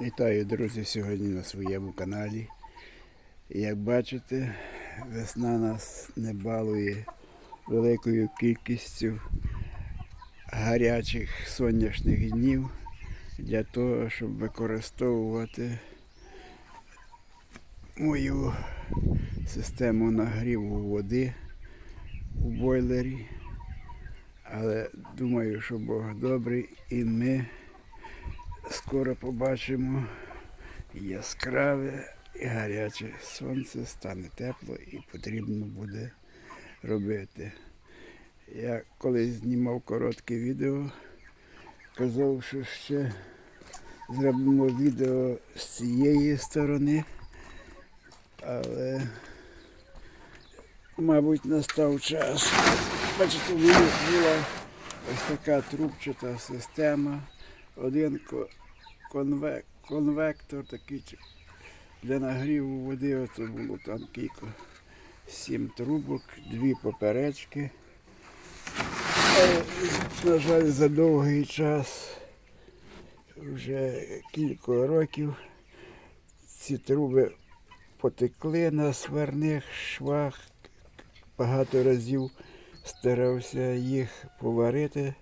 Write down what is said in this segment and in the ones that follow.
Вітаю, друзі, сьогодні на своєму каналі. Як бачите, весна нас не балує великою кількістю гарячих сонячних днів для того, щоб використовувати мою систему нагріву води у бойлері. Але думаю, що Бог добрий і ми скоро побачимо яскраве і гаряче сонце, стане тепло і потрібно буде робити. Я колись знімав коротке відео, казав, що ще зробимо відео з цієї сторони, але мабуть настав час. Бачите, у мене була ось така трубчата система один ко- конве- конвектор такий для нагріву води. Оце було там кілька сім трубок, дві поперечки. На жаль, за довгий час, вже кілька років, ці труби потекли на сварних швах. Багато разів старався їх поварити.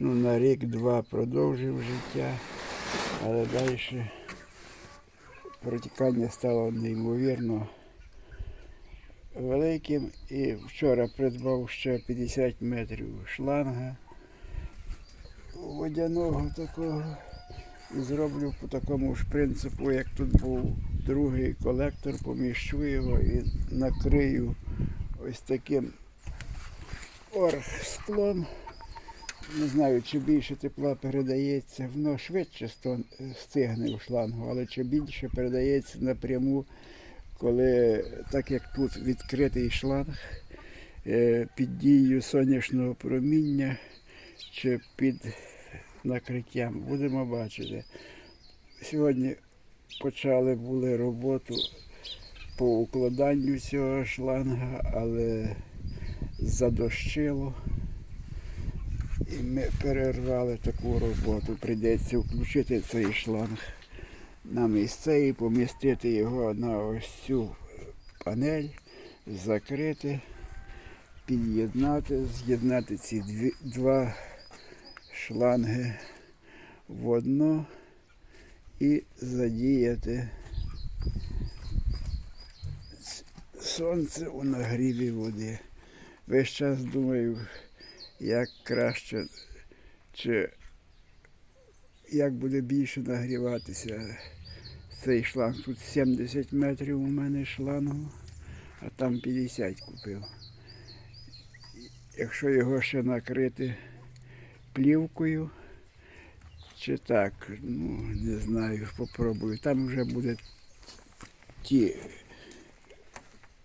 Ну, на рік-два продовжив життя, але далі протікання стало неймовірно великим. І вчора придбав ще 50 метрів шланга водяного такого. І зроблю по такому ж принципу, як тут був другий колектор, поміщу його і накрию ось таким оргсклом. Не знаю, чи більше тепла передається, воно швидше стигне в шлангу, але чи більше передається напряму, коли так як тут відкритий шланг е, під дією сонячного проміння чи під накриттям. Будемо бачити. Сьогодні почали були роботу по укладанню цього шланга, але задощило. І ми перервали таку роботу. Прийдеться включити цей шланг на місце і помістити його на ось цю панель, закрити, під'єднати, з'єднати ці дві, два шланги в одно і задіяти сонце у нагріві води. Весь час думаю, як краще, чи як буде більше нагріватися цей шланг. Тут 70 метрів у мене шлангу, а там 50 купив. Якщо його ще накрити плівкою, чи так, ну не знаю, попробую. Там вже буде ті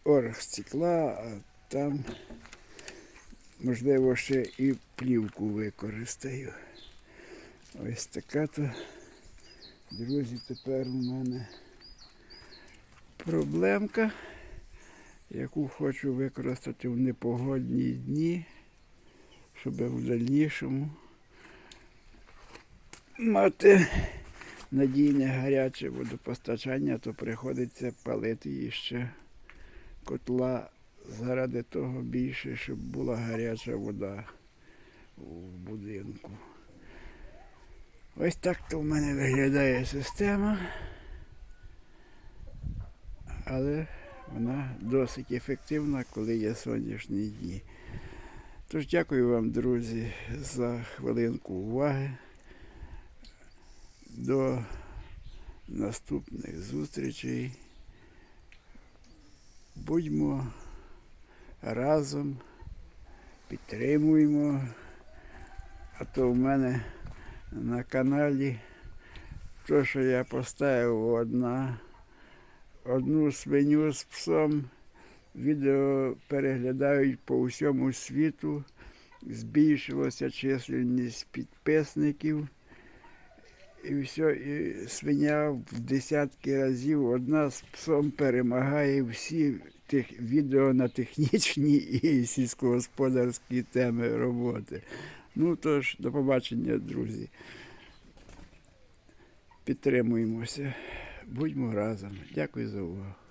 орг стекла, а там можливо, ще і плівку використаю. Ось така то, друзі, тепер у мене проблемка, яку хочу використати в непогодні дні, щоб в дальнішому мати надійне гаряче водопостачання, то приходиться палити іще котла заради того більше, щоб була гаряча вода у будинку. Ось так то в мене виглядає система, але вона досить ефективна, коли є сонячні дні. Тож дякую вам, друзі, за хвилинку уваги. До наступних зустрічей. Будьмо разом, підтримуємо. А то в мене на каналі то, що я поставив одна, одну свиню з псом, відео переглядають по всьому світу, збільшилася численність підписників. І все, і свиня в десятки разів одна з псом перемагає всі тих відео на технічні і сільськогосподарські теми роботи. Ну тож, до побачення, друзі. Підтримуємося. Будьмо разом. Дякую за увагу.